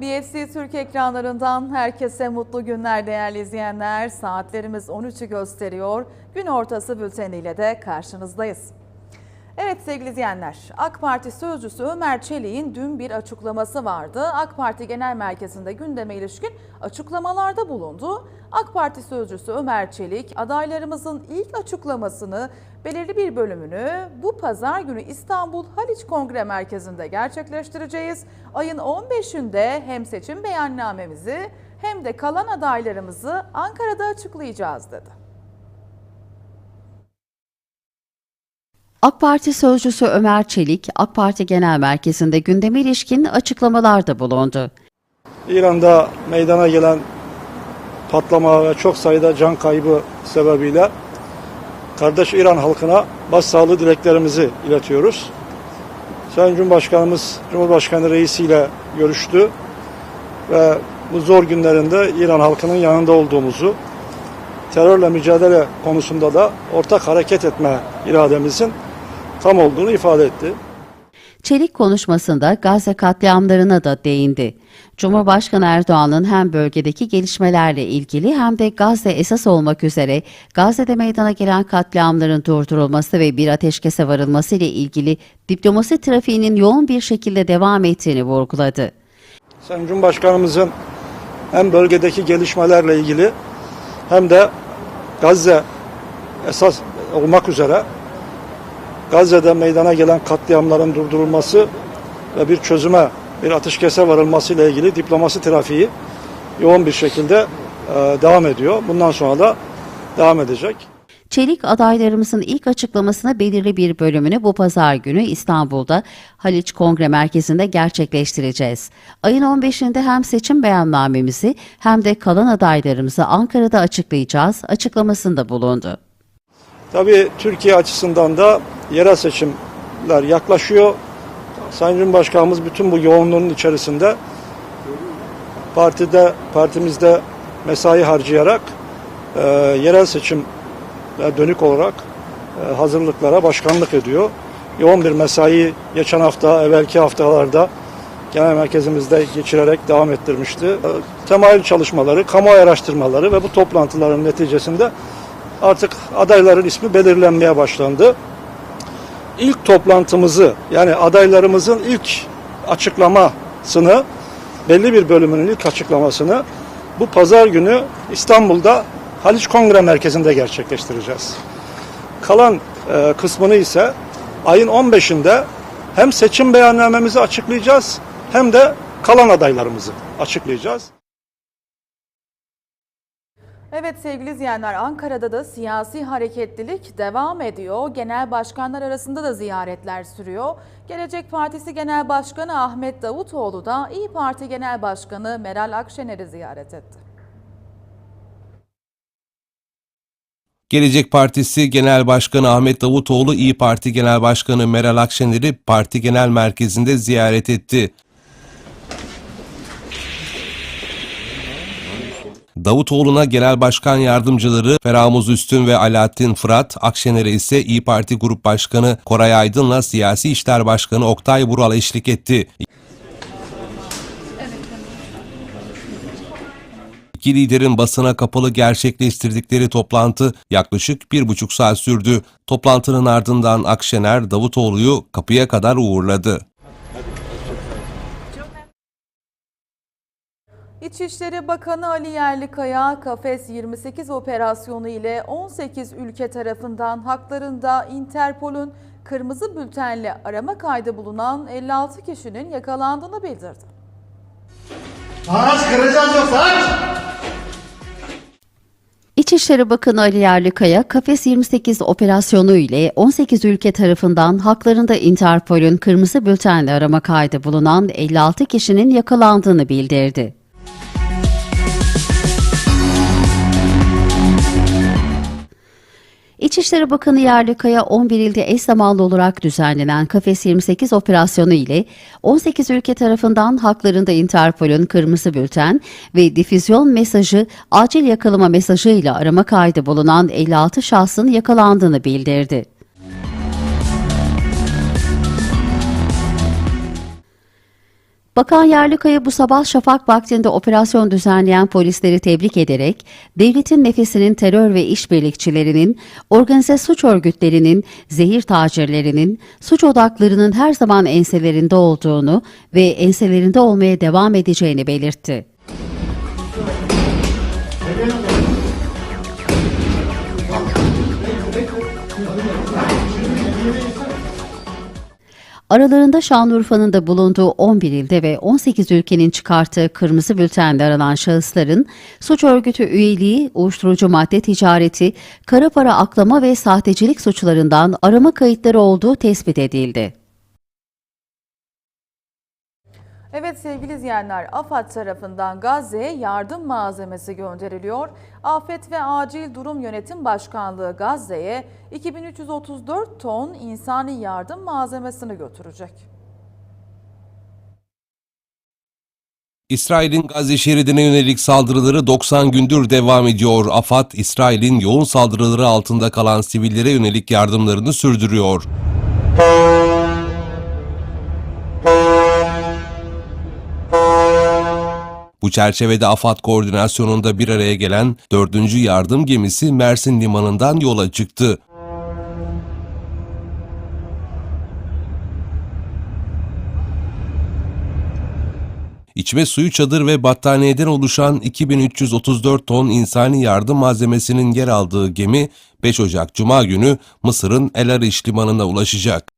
BFC Türk ekranlarından herkese mutlu günler değerli izleyenler. Saatlerimiz 13'ü gösteriyor. Gün ortası bülteniyle de karşınızdayız. Evet sevgili izleyenler, AK Parti sözcüsü Ömer Çelik'in dün bir açıklaması vardı. AK Parti Genel Merkezi'nde gündeme ilişkin açıklamalarda bulundu. AK Parti sözcüsü Ömer Çelik, adaylarımızın ilk açıklamasını belirli bir bölümünü bu pazar günü İstanbul Haliç Kongre Merkezi'nde gerçekleştireceğiz. Ayın 15'inde hem seçim beyannamemizi hem de kalan adaylarımızı Ankara'da açıklayacağız dedi. AK Parti sözcüsü Ömer Çelik, AK Parti Genel Merkezi'nde gündeme ilişkin açıklamalarda bulundu. İran'da meydana gelen patlama ve çok sayıda can kaybı sebebiyle kardeş İran halkına başsağlığı dileklerimizi iletiyoruz. Sayın Cumhurbaşkanımız Cumhurbaşkanı Reisi ile görüştü ve bu zor günlerinde İran halkının yanında olduğumuzu, terörle mücadele konusunda da ortak hareket etme irademizin tam olduğunu ifade etti. Çelik konuşmasında Gazze katliamlarına da değindi. Cumhurbaşkanı Erdoğan'ın hem bölgedeki gelişmelerle ilgili hem de Gazze esas olmak üzere Gazze'de meydana gelen katliamların durdurulması ve bir ateşkese varılması ile ilgili diplomasi trafiğinin yoğun bir şekilde devam ettiğini vurguladı. Sayın Cumhurbaşkanımızın hem bölgedeki gelişmelerle ilgili hem de Gazze esas olmak üzere Gazze'de meydana gelen katliamların durdurulması ve bir çözüme, bir ateşkese varılması ile ilgili diplomasi trafiği yoğun bir şekilde e, devam ediyor. Bundan sonra da devam edecek. Çelik adaylarımızın ilk açıklamasına belirli bir bölümünü bu pazar günü İstanbul'da Haliç Kongre Merkezi'nde gerçekleştireceğiz. Ayın 15'inde hem seçim beyannamemizi hem de kalan adaylarımızı Ankara'da açıklayacağız açıklamasında bulundu. Tabii Türkiye açısından da yerel seçimler yaklaşıyor. Sayın Cumhurbaşkanımız bütün bu yoğunluğun içerisinde partide partimizde mesai harcayarak e, yerel seçim dönük olarak e, hazırlıklara başkanlık ediyor. Yoğun bir mesai geçen hafta, evvelki haftalarda genel merkezimizde geçirerek devam ettirmişti. E, Temayül çalışmaları, kamuoyu araştırmaları ve bu toplantıların neticesinde artık adayların ismi belirlenmeye başlandı. İlk toplantımızı yani adaylarımızın ilk açıklamasını belli bir bölümünün ilk açıklamasını bu pazar günü İstanbul'da Haliç Kongre Merkezi'nde gerçekleştireceğiz. Kalan e, kısmını ise ayın 15'inde hem seçim beyannamemizi açıklayacağız hem de kalan adaylarımızı açıklayacağız. Evet sevgili izleyenler Ankara'da da siyasi hareketlilik devam ediyor. Genel başkanlar arasında da ziyaretler sürüyor. Gelecek Partisi Genel Başkanı Ahmet Davutoğlu da İyi Parti Genel Başkanı Meral Akşener'i ziyaret etti. Gelecek Partisi Genel Başkanı Ahmet Davutoğlu İyi Parti Genel Başkanı Meral Akşener'i parti genel merkezinde ziyaret etti. Davutoğlu'na Genel Başkan Yardımcıları Feramuz Üstün ve Alaaddin Fırat, Akşener'e ise İyi Parti Grup Başkanı Koray Aydın'la Siyasi İşler Başkanı Oktay Vural eşlik etti. İki liderin basına kapalı gerçekleştirdikleri toplantı yaklaşık bir buçuk saat sürdü. Toplantının ardından Akşener Davutoğlu'yu kapıya kadar uğurladı. İçişleri Bakanı Ali Yerlikaya, Kafes 28 operasyonu ile 18 ülke tarafından haklarında Interpol'un kırmızı bültenle arama kaydı bulunan 56 kişinin yakalandığını bildirdi. Aç kıracağız yoksa aç! İçişleri Bakanı Ali Yerlikaya, Kafes 28 operasyonu ile 18 ülke tarafından haklarında Interpol'ün kırmızı bültenle arama kaydı bulunan 56 kişinin yakalandığını bildirdi. İçişleri Bakanı Yerlikaya 11 ilde eş zamanlı olarak düzenlenen Kafes 28 operasyonu ile 18 ülke tarafından haklarında Interpol'ün kırmızı bülten ve difüzyon mesajı acil yakalama mesajı ile arama kaydı bulunan 56 şahsın yakalandığını bildirdi. Bakan Yerlikaya bu sabah şafak vaktinde operasyon düzenleyen polisleri tebrik ederek, devletin nefesinin terör ve işbirlikçilerinin, organize suç örgütlerinin, zehir tacirlerinin, suç odaklarının her zaman enselerinde olduğunu ve enselerinde olmaya devam edeceğini belirtti. Aralarında Şanlıurfa'nın da bulunduğu 11 ilde ve 18 ülkenin çıkarttığı kırmızı bültende aranan şahısların suç örgütü üyeliği, uyuşturucu madde ticareti, kara para aklama ve sahtecilik suçlarından arama kayıtları olduğu tespit edildi. Evet sevgili izleyenler, AFAD tarafından Gazze'ye yardım malzemesi gönderiliyor. Afet ve Acil Durum Yönetim Başkanlığı Gazze'ye 2334 ton insani yardım malzemesini götürecek. İsrail'in Gazze şeridine yönelik saldırıları 90 gündür devam ediyor. AFAD, İsrail'in yoğun saldırıları altında kalan sivillere yönelik yardımlarını sürdürüyor. Bu çerçevede AFAD koordinasyonunda bir araya gelen 4. yardım gemisi Mersin limanından yola çıktı. İçme suyu çadır ve battaniyeden oluşan 2334 ton insani yardım malzemesinin yer aldığı gemi 5 Ocak Cuma günü Mısır'ın El Ariş limanına ulaşacak.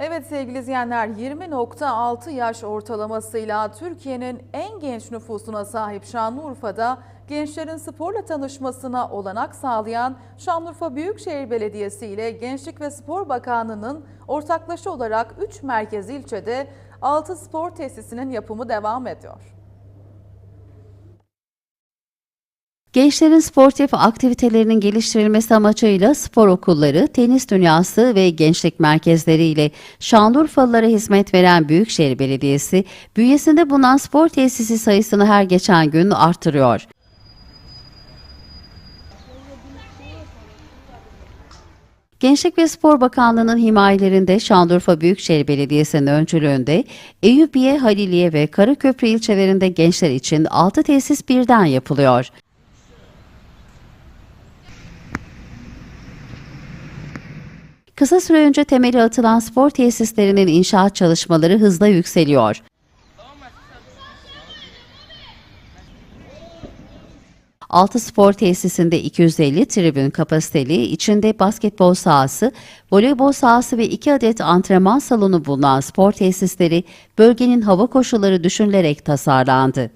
Evet sevgili izleyenler 20.6 yaş ortalamasıyla Türkiye'nin en genç nüfusuna sahip Şanlıurfa'da gençlerin sporla tanışmasına olanak sağlayan Şanlıurfa Büyükşehir Belediyesi ile Gençlik ve Spor Bakanlığı'nın ortaklaşa olarak 3 merkez ilçede 6 spor tesisinin yapımı devam ediyor. Gençlerin sportif aktivitelerinin geliştirilmesi amacıyla spor okulları, tenis dünyası ve gençlik merkezleriyle Şanlıurfalılara hizmet veren Büyükşehir Belediyesi, bünyesinde bulunan spor tesisi sayısını her geçen gün artırıyor. Gençlik ve Spor Bakanlığı'nın himayelerinde Şanlıurfa Büyükşehir Belediyesi'nin öncülüğünde Eyüpiye, Haliliye ve Karaköprü ilçelerinde gençler için 6 tesis birden yapılıyor. Kısa süre önce temeli atılan spor tesislerinin inşaat çalışmaları hızla yükseliyor. Altı spor tesisinde 250 tribün kapasiteli, içinde basketbol sahası, voleybol sahası ve iki adet antrenman salonu bulunan spor tesisleri bölgenin hava koşulları düşünülerek tasarlandı.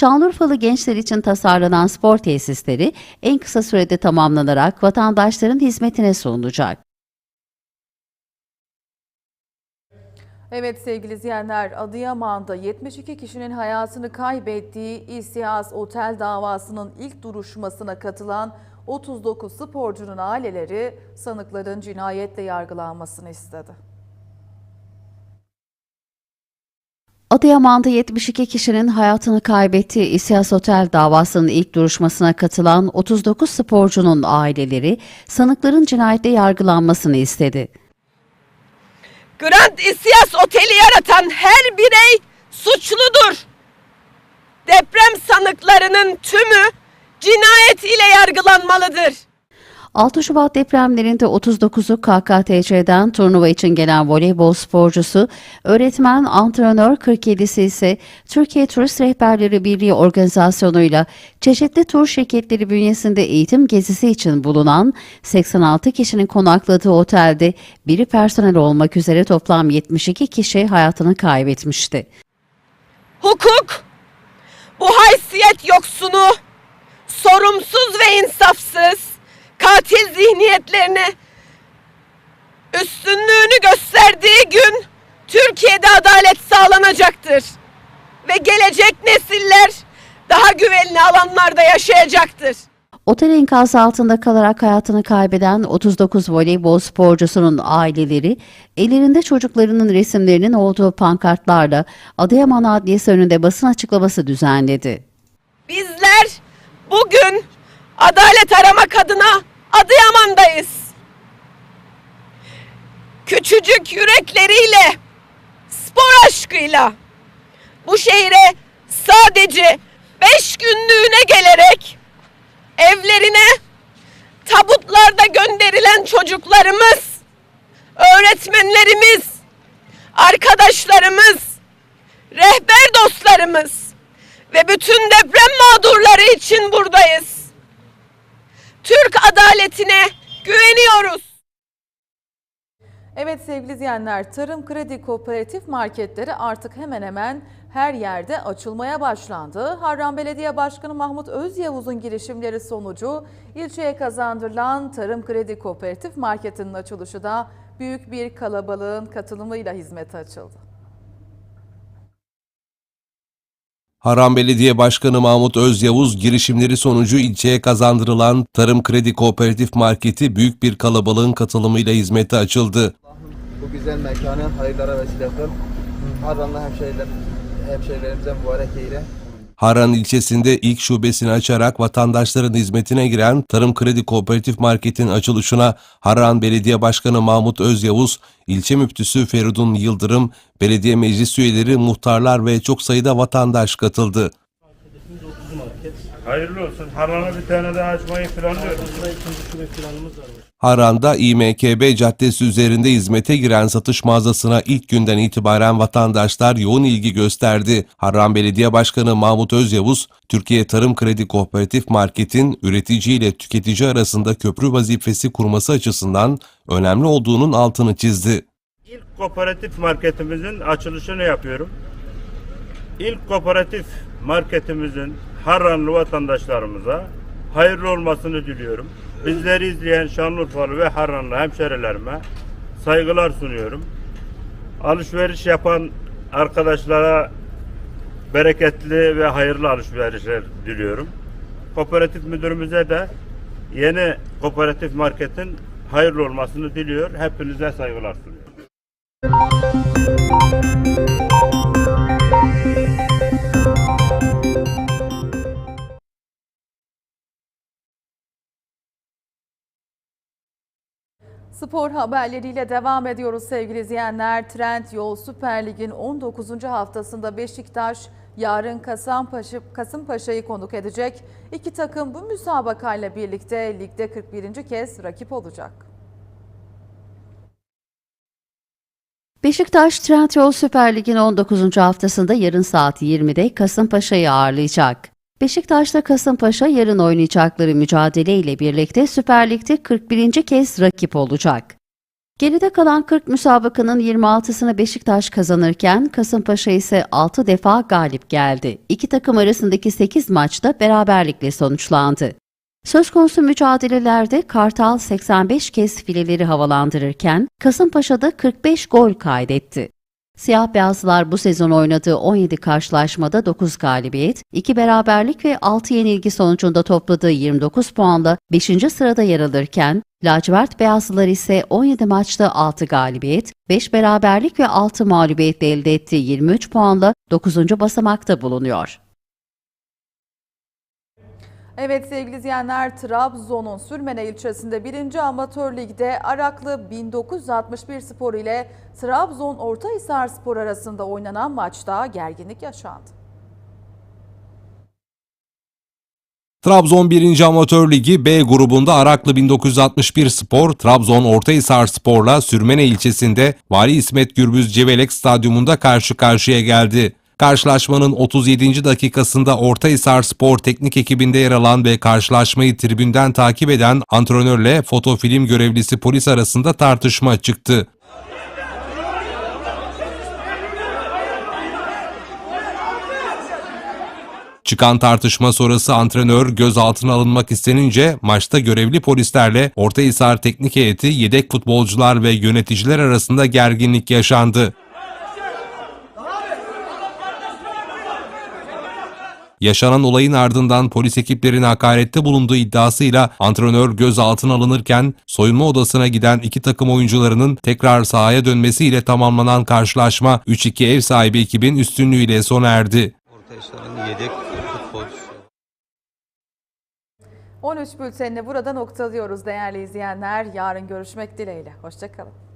Şanlıurfalı gençler için tasarlanan spor tesisleri en kısa sürede tamamlanarak vatandaşların hizmetine sunulacak. Evet sevgili izleyenler Adıyaman'da 72 kişinin hayatını kaybettiği İSİAS Otel davasının ilk duruşmasına katılan 39 sporcunun aileleri sanıkların cinayetle yargılanmasını istedi. Adıyaman'da 72 kişinin hayatını kaybettiği İSİAS Otel davasının ilk duruşmasına katılan 39 sporcunun aileleri sanıkların cinayetle yargılanmasını istedi. Grand İsyas Oteli yaratan her birey suçludur. Deprem sanıklarının tümü cinayet ile yargılanmalıdır. 6 Şubat depremlerinde 39'u KKTC'den turnuva için gelen voleybol sporcusu, öğretmen, antrenör 47'si ise Türkiye Turist Rehberleri Birliği organizasyonuyla çeşitli tur şirketleri bünyesinde eğitim gezisi için bulunan 86 kişinin konakladığı otelde biri personel olmak üzere toplam 72 kişi hayatını kaybetmişti. Hukuk bu haysiyet yoksunu, sorumsuz ve insafsız katil zihniyetlerine üstünlüğünü gösterdiği gün Türkiye'de adalet sağlanacaktır. Ve gelecek nesiller daha güvenli alanlarda yaşayacaktır. Otel enkazı altında kalarak hayatını kaybeden 39 voleybol sporcusunun aileleri ellerinde çocuklarının resimlerinin olduğu pankartlarla Adıyaman Adliyesi önünde basın açıklaması düzenledi. Bizler bugün adalet aramak adına Adıyaman'dayız. küçücük yürekleriyle, spor aşkıyla bu şehre sadece beş günlüğüne gelerek evlerine tabutlarda gönderilen çocuklarımız, öğretmenlerimiz, arkadaşlarımız, rehber dostlarımız ve bütün deprem mağdurları için buradayız. Türk adaletine güveniyoruz. Evet sevgili izleyenler, Tarım Kredi Kooperatif marketleri artık hemen hemen her yerde açılmaya başlandı. Harran Belediye Başkanı Mahmut Özyavuz'un girişimleri sonucu ilçeye kazandırılan Tarım Kredi Kooperatif marketinin açılışı da büyük bir kalabalığın katılımıyla hizmete açıldı. Haram Belediye Başkanı Mahmut Özyavuz girişimleri sonucu ilçeye kazandırılan Tarım Kredi Kooperatif Marketi büyük bir kalabalığın katılımıyla hizmete açıldı. Bu güzel mekanı hayırlara vesile kıl. Hemşehriler, hemşehrilerimize mübarek eyle. Harran ilçesinde ilk şubesini açarak vatandaşların hizmetine giren Tarım Kredi Kooperatif Market'in açılışına Harran Belediye Başkanı Mahmut Özyavuz, ilçe müftüsü Feridun Yıldırım, belediye meclis üyeleri, muhtarlar ve çok sayıda vatandaş katıldı. Hayırlı olsun. Harran'a bir tane daha açmayı planlıyoruz. Harran'da İMKB Caddesi üzerinde hizmete giren satış mağazasına ilk günden itibaren vatandaşlar yoğun ilgi gösterdi. Harran Belediye Başkanı Mahmut Özyavuz, Türkiye Tarım Kredi Kooperatif Market'in üretici ile tüketici arasında köprü vazifesi kurması açısından önemli olduğunun altını çizdi. İlk kooperatif marketimizin açılışını yapıyorum. İlk kooperatif marketimizin Harranlı vatandaşlarımıza hayırlı olmasını diliyorum. Bizleri izleyen Şanlıurfalı ve Harranlı hemşerilerime saygılar sunuyorum. Alışveriş yapan arkadaşlara bereketli ve hayırlı alışverişler diliyorum. Kooperatif müdürümüze de yeni kooperatif marketin hayırlı olmasını diliyor. Hepinize saygılar sunuyorum. Spor haberleriyle devam ediyoruz sevgili izleyenler. Trend Yol Süper Lig'in 19. haftasında Beşiktaş yarın Kasımpaşa, Kasımpaşa'yı konuk edecek. İki takım bu müsabakayla birlikte ligde 41. kez rakip olacak. Beşiktaş Trendyol Süper Lig'in 19. haftasında yarın saat 20'de Kasımpaşa'yı ağırlayacak. Beşiktaş'ta Kasımpaşa yarın oynayacakları mücadele ile birlikte Süper Lig'de 41. kez rakip olacak. Geride kalan 40 müsabakanın 26'sını Beşiktaş kazanırken Kasımpaşa ise 6 defa galip geldi. İki takım arasındaki 8 maçta beraberlikle sonuçlandı. Söz konusu mücadelelerde Kartal 85 kez fileleri havalandırırken Kasımpaşa'da 45 gol kaydetti. Siyah beyazlılar bu sezon oynadığı 17 karşılaşmada 9 galibiyet, 2 beraberlik ve 6 yenilgi sonucunda topladığı 29 puanla 5. sırada yer alırken, lacivert beyazlılar ise 17 maçta 6 galibiyet, 5 beraberlik ve 6 mağlubiyetle elde ettiği 23 puanla 9. basamakta bulunuyor. Evet sevgili izleyenler Trabzon'un Sürmene ilçesinde 1. Amatör Lig'de Araklı 1961 Spor ile Trabzon Ortahisar Spor arasında oynanan maçta gerginlik yaşandı. Trabzon 1. Amatör Ligi B grubunda Araklı 1961 Spor, Trabzon Ortahisar Spor'la Sürmene ilçesinde Vali İsmet Gürbüz Cevelek Stadyumunda karşı karşıya geldi. Karşılaşmanın 37. dakikasında Ortahisar Spor teknik ekibinde yer alan ve karşılaşmayı tribünden takip eden antrenörle fotofilm görevlisi polis arasında tartışma çıktı. Çıkan tartışma sonrası antrenör gözaltına alınmak istenince maçta görevli polislerle Ortahisar teknik heyeti, yedek futbolcular ve yöneticiler arasında gerginlik yaşandı. Yaşanan olayın ardından polis ekiplerine hakarette bulunduğu iddiasıyla antrenör gözaltına alınırken soyunma odasına giden iki takım oyuncularının tekrar sahaya dönmesiyle tamamlanan karşılaşma 3-2 ev sahibi ekibin üstünlüğüyle sona erdi. Ortaşların yedek futbolcusu. 13 bültenini burada noktalıyoruz değerli izleyenler. Yarın görüşmek dileğiyle. Hoşçakalın.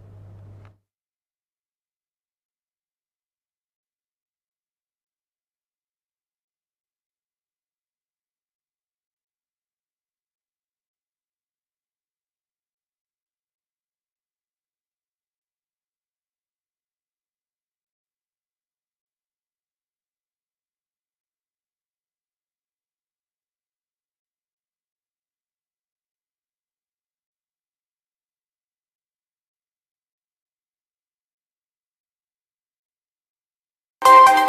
Thank you.